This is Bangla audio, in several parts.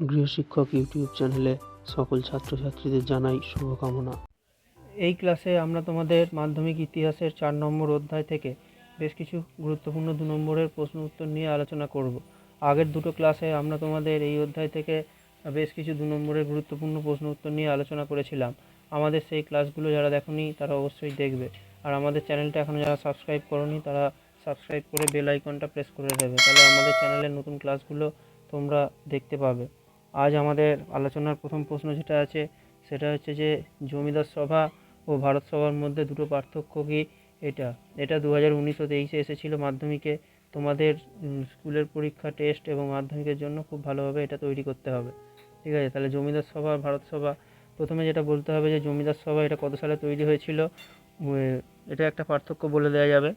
গৃহশিক্ষক ইউটিউব চ্যানেলে সকল ছাত্রছাত্রীদের জানাই শুভকামনা। এই ক্লাসে আমরা তোমাদের মাধ্যমিক ইতিহাসের চার নম্বর অধ্যায় থেকে বেশ কিছু গুরুত্বপূর্ণ দু নম্বরের প্রশ্ন উত্তর নিয়ে আলোচনা করব। আগের দুটো ক্লাসে আমরা তোমাদের এই অধ্যায় থেকে বেশ কিছু দু নম্বরের গুরুত্বপূর্ণ প্রশ্ন উত্তর নিয়ে আলোচনা করেছিলাম। আমাদের সেই ক্লাসগুলো যারা দেখোনি, তারা অবশ্যই দেখবে। আর আমাদের চ্যানেলটা এখনও যারা সাবস্ক্রাইব করনি, তারা সাবস্ক্রাইব করে বেল আইকনটা প্রেস করে দেবে। তাহলে আমাদের চ্যানেলের নতুন ক্লাসগুলো তোমরা দেখতে পাবে। আজ আমাদের আলোচনার প্রথম প্রশ্ন যেটা আছে, সেটা হচ্ছে যে জমিদার সভা ও ভারত সভার মধ্যে দুটো পার্থক্য কি? এটা এটা দু হাজার উনিশশো তেইশে এসেছিল মাধ্যমিকে। তোমাদের স্কুলের পরীক্ষা টেস্ট এবং মাধ্যমিকের জন্য খুব ভালোভাবে এটা তৈরি করতে হবে। ঠিক আছে? তাহলে জমিদার সভা, ভারত সভা, প্রথমে যেটা বলতে হবে যে জমিদার সভা এটা কত সালে তৈরি হয়েছিল? এটা একটা পার্থক্য বলে দেওয়া যাবে।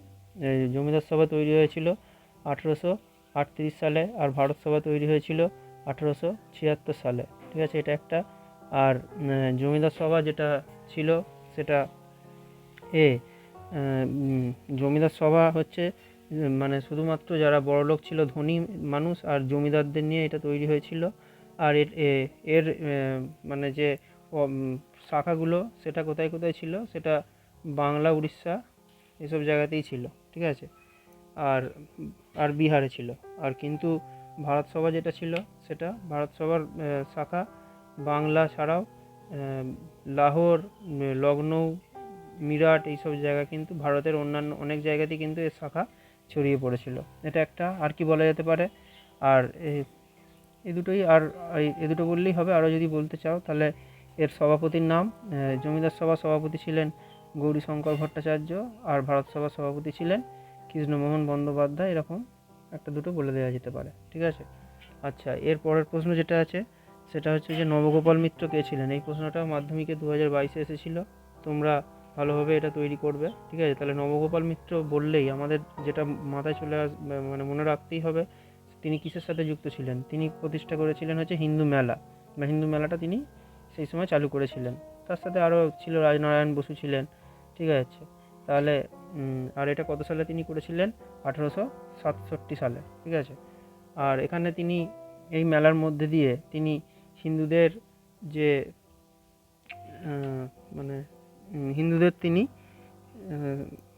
জমিদার সভা তৈরি হয়েছিল আঠেরোশো আটত্রিশ সালে আর ভারত সভা তৈরি হয়েছিল আঠেরোশো ছিয়াত্তর সালে, ঠিক আছে? এটা একটা। আর জমিদার সভা যেটা ছিল, সেটা এ জমিদার সভা হচ্ছে মানে শুধুমাত্র যারা বড়লোক ছিল, ধনী মানুষ আর জমিদারদের নিয়ে এটা তৈরি হয়েছিল। আর এর এর মানে যে শাখাগুলো, সেটা কোথায় কোথায় ছিল? সেটা বাংলা, উড়িষ্যা, এসব জায়গাতেই ছিল, ঠিক আছে? আর আর বিহারে ছিল। আর কিন্তু ভারত সভা যেটা ছিল সেটা ভারত সভার শাখা, বাংলা ছাড়াও লাহোর লখনৌ মিরাট এইসব জায়গা কিন্তু ভারতের অন্যান্য অনেক জায়গাতেই কিন্তু এর শাখা ছড়িয়ে পড়েছিল। এটা একটা আর কি বলা যেতে পারে। আর এ- এই দুটোই আর এ দুটো বললেই হবে। আরও যদি বলতে চাও তাহলে এর সভাপতির নাম জমিদার সভা সভাপতি ছিলেন গৌরীশঙ্কর ভট্টাচার্য আর ভারত সভা সভাপতি ছিলেন কৃষ্ণমোহন বন্দ্যোপাধ্যায়, এরকম একটা দুটো বলে দেওয়া যেতে পারে, ঠিক আছে? আচ্ছা এর পরের প্রশ্ন যেটা আছে, সেটা হচ্ছে যে নবগোপাল মিত্র কে ছিলেন? এই প্রশ্নটা মাধ্যমিকে দু হাজার বাইশে এসেছিল, তোমরা ভালোভাবে এটা তৈরি করবে, ঠিক আছে? তাহলে নবগোপাল মিত্র বললেই আমাদের যেটা মাথায় চলে আস মানে মনে রাখতেই হবে, তিনি কিসের সাথে যুক্ত ছিলেন? তিনি প্রতিষ্ঠা করেছিলেন হচ্ছে হিন্দু মেলা, বা হিন্দু মেলাটা তিনি সেই সময় চালু করেছিলেন। তার সাথে আরও ছিল রাজনারায়ণ বসু ছিলেন, ঠিক আছে? তাহলে আর এটা কত সালে তিনি করেছিলেন? আঠেরোশো সাতষট্টি সালে, ঠিক আছে? আর এখানে তিনি এই মেলার মধ্যে দিয়ে তিনি হিন্দুদের যে মানে হিন্দুদের তিনি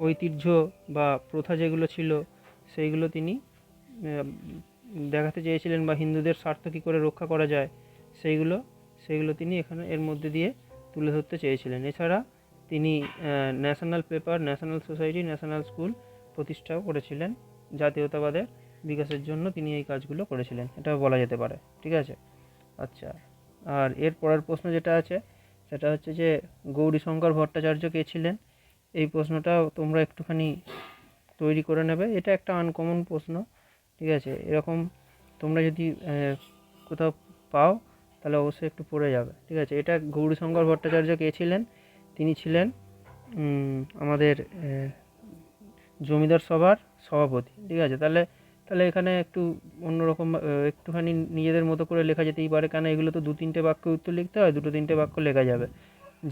ঐতিহ্য বা প্রথা যেগুলো ছিল, সেইগুলো তিনি দেখাতে চেয়েছিলেন বা হিন্দুদের স্বার্থ কী করে রক্ষা করা যায়, সেইগুলো সেইগুলো তিনি এখানে এর মধ্যে দিয়ে তুলে ধরতে চেয়েছিলেন। এছাড়া তিনি national paper national society national school প্রতিষ্ঠাও করেছিলেন জাতীয়তাবাদের বিকাশের জন্য তিনি এই কাজগুলো করেছিলেন। এটা বলা যেতে পারে, ঠিক আছে? আচ্ছা আর এর পরের প্রশ্ন যেটা আছে, সেটা হচ্ছে যে গৌরীশঙ্কর ভট্টাচার্য কে ছিলেন? এই প্রশ্নটাও তোমরা একটুখানি তৈরি করে নেবে। এটা একটা আনকমন প্রশ্ন, ঠিক আছে? এরকম তোমরা যদি কোথাও পাও, তাহলে অবশ্যই একটু পড়ে যাবে, ঠিক আছে? এটা গৌরীশঙ্কর ভট্টাচার্য কে ছিলেন? তিনি ছিলেন আমাদের জমিদার সভার সভাপতি, ঠিক আছে? তাহলে তাহলে এখানে একটু অন্যরকম একটুখানি নিজেদের মতো করে লেখা যেতেই পারে, কেন এগুলো তো দু তিনটে বাক্য উত্তর লিখতে হয়, দুটো তিনটে বাক্য লেখা যাবে।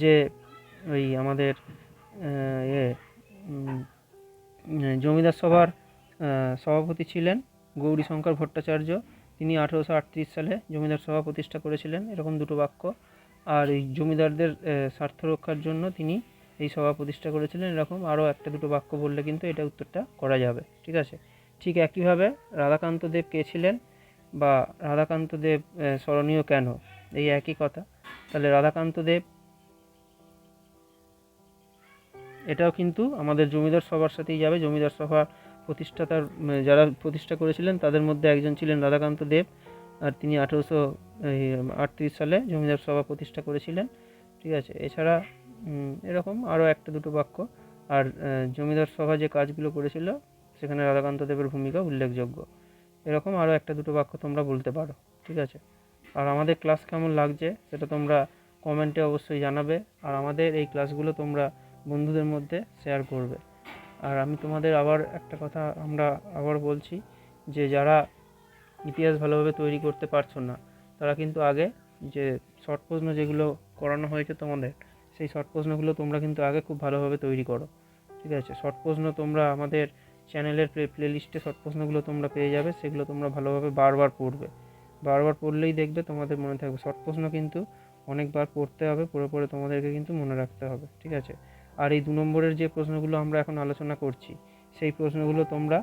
যে, ওই আমাদের, এ জমিদার সভার সভাপতি ছিলেন গৌরীশঙ্কর ভট্টাচার্য। তিনি আঠেরোশো আটত্রিশ সালে জমিদার সভা প্রতিষ্ঠা করেছিলেন, এরকম দুটো বাক্য। আর এই জমিদারদের স্বার্থ রক্ষার জন্য তিনি এই সভা প্রতিষ্ঠা করেছিলেন। এরকম আরও একটা দুটো বাক্য বললে কিন্তু এটা উত্তরটা করা যাবে। ঠিক আছে? ঠিক একইভাবে রাধাকান্ত দেব কে ছিলেন বা রাধাকান্ত দেব স্মরণীয় কেন? এই একই কথা। তাহলে রাধাকান্ত দেব এটাও কিন্তু আমাদের জমিদার সভার সাথেই যাবে। জমিদার সভা প্রতিষ্ঠাতার যারা প্রতিষ্ঠা করেছিলেন তাদের মধ্যে একজন ছিলেন রাধাকান্ত দেব। আর তিনি আঠেরোশো আটত্রিশ সালে জমিদার সভা প্রতিষ্ঠা করেছিলেন, ঠিক আছে? এছাড়া এরকম আরও একটা দুটো বাক্য। আর জমিদার সভা যে কাজগুলো করেছিল, সেখানে রাধাকান্ত দেবের ভূমিকা উল্লেখযোগ্য। এরকম আরও একটা দুটো বাক্য তোমরা বলতে পারো, ঠিক আছে? আর আমাদের ক্লাস কেমন লাগছে, সেটা তোমরা কমেন্টে অবশ্যই জানাবে। আর আমাদের এই ক্লাসগুলো তোমরা বন্ধুদের মধ্যে শেয়ার করবে। আর আমি তোমাদের আবার একটা কথা আমরা আবার বলছি, যে যারা ইতিহাস ভালোভাবে তৈরি করতে পারছ না তারা কিন্তু আগে যে শর্ট প্রশ্ন যেগুলো করানো হয়েছে তোমাদের, সেই শর্ট প্রশ্নগুলো তোমরা কিন্তু আগে খুব ভালোভাবে তৈরি করো। ঠিক আছে? শর্ট প্রশ্ন তোমরা আমাদের চ্যানেলের প্লে লিস্টে শর্ট প্রশ্নগুলো তোমরা পেয়ে যাবে, সেগুলো তোমরা ভালোভাবে বারবার পড়বে। বারবার পড়লেই দেখবে তোমাদের মনে থাকবে। শর্ট প্রশ্ন কিন্তু অনেকবার পড়তে হবে, পড়ে পড়ে তোমাদেরকে কিন্তু মনে রাখতে হবে। ঠিক আছে? আর এই দু নম্বরের যে প্রশ্নগুলো আমরা এখন আলোচনা করছি, সেই প্রশ্নগুলো তোমরা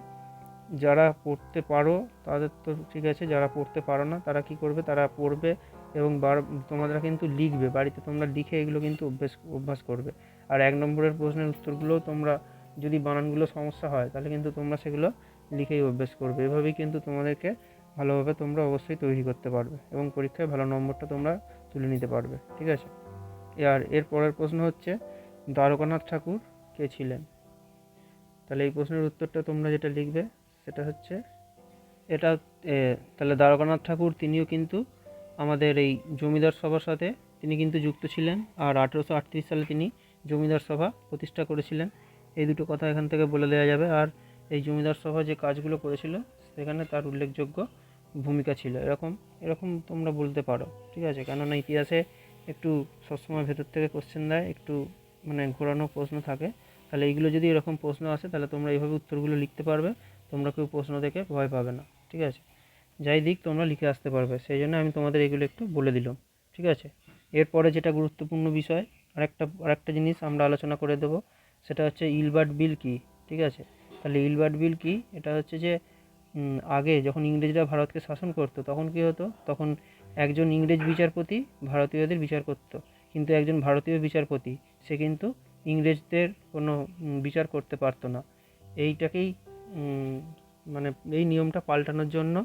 যারা পড়তে পারো, তাদের তো ঠিক আছে, যারা পড়তে পারো না, তারা কি করবে? তারা পড়বে এবং বার তোমরা কিন্তু লিখবে। বাড়িতে তোমরা লিখে এগুলো কিন্তু অভ্যেস, অভ্যাস করবে। আর এক নম্বরের প্রশ্নের উত্তরগুলো তোমরা যদি বানানগুলো সমস্যা হয়, তাহলে কিন্তু তোমরা সেগুলো লিখেই অভ্যেস করবে। এভাবেই কিন্তু তোমাদেরকে ভালোভাবে তোমরা অবশ্যই তৈরি করতে পারবে এবং পরীক্ষায় ভালো নম্বরটা তোমরা তুলে নিতে পারবে। ঠিক আছে? আর এর পরের প্রশ্ন হচ্ছে, দ্বারকানাথ ঠাকুর কে ছিলেন? তাহলে এই প্রশ্নের উত্তরটা তোমরা যেটা লিখবে সেটা হচ্ছে, এটা তাহলে দ্বারকানাথ ঠাকুর তিনিও কিন্তু আমাদের এই জমিদার সভার সাথে তিনি কিন্তু যুক্ত ছিলেন আর আঠেরোশো আটত্রিশ সালে তিনি জমিদার সভা প্রতিষ্ঠা করেছিলেন। এই দুটো কথা এখান থেকে বলে দেওয়া যাবে। আর এই জমিদার সভা যে কাজগুলো করেছিল, সেখানে তার উল্লেখযোগ্য ভূমিকা ছিল। এরকম এরকম তোমরা বলতে পারো, ঠিক আছে? কেননা ইতিহাসে একটু সবসময় ভেতর থেকে কোশ্চেন দেয়, একটু মানে ঘোরানো প্রশ্ন থাকে। তাহলে এইগুলো যদি এরকম প্রশ্ন আসে, তাহলে তোমরা এইভাবে উত্তরগুলো লিখতে পারবে। তোমরা কেউ প্রশ্ন দেখে ভয় পাবে না, ঠিক আছে? যাই দিক, তোমরা লিখে আসতে পারবে। সেই জন্য আমি তোমাদের এগুলো একটু বলে দিলাম, ঠিক আছে? এরপরে যেটা গুরুত্বপূর্ণ বিষয়, আরেকটা আরেকটা জিনিস আমরা আলোচনা করে দেবো, সেটা হচ্ছে ইলবার্ট বিল কি, ঠিক আছে? তাহলে ইলবার্ট বিল কি, এটা হচ্ছে যে আগে যখন ইংরেজরা ভারতকে শাসন করতো, তখন কী হতো? তখন একজন ইংরেজ বিচারপতি ভারতীয়দের বিচার করতো, কিন্তু একজন ভারতীয় বিচারপতি, সে কিন্তু ইংরেজদের কোনো বিচার করতে পারতো না। এইটাকেই মানে এই নিয়মটা পাল্টানোর জন্য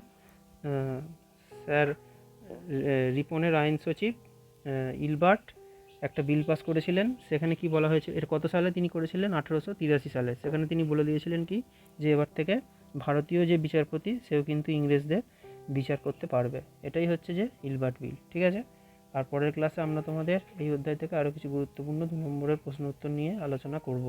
স্যার রিপনের আইন সচিব ইলবার্ট একটা বিল পাস করেছিলেন। সেখানে কি বলা হয়েছে এর কত সালে তিনি করেছিলেন? আঠেরোশো তিরাশি সালে। সেখানে তিনি বলে দিয়েছিলেন কি, যে এবার থেকে ভারতীয় যে বিচারপতি, সেও কিন্তু ইংরেজদের বিচার করতে পারবে। এটাই হচ্ছে যে ইলবার্ট বিল, ঠিক আছে? আর পরের ক্লাসে আমরা তোমাদের এই অধ্যায় থেকে আরও কিছু গুরুত্বপূর্ণ দু নম্বরের প্রশ্ন উত্তর নিয়ে আলোচনা করব।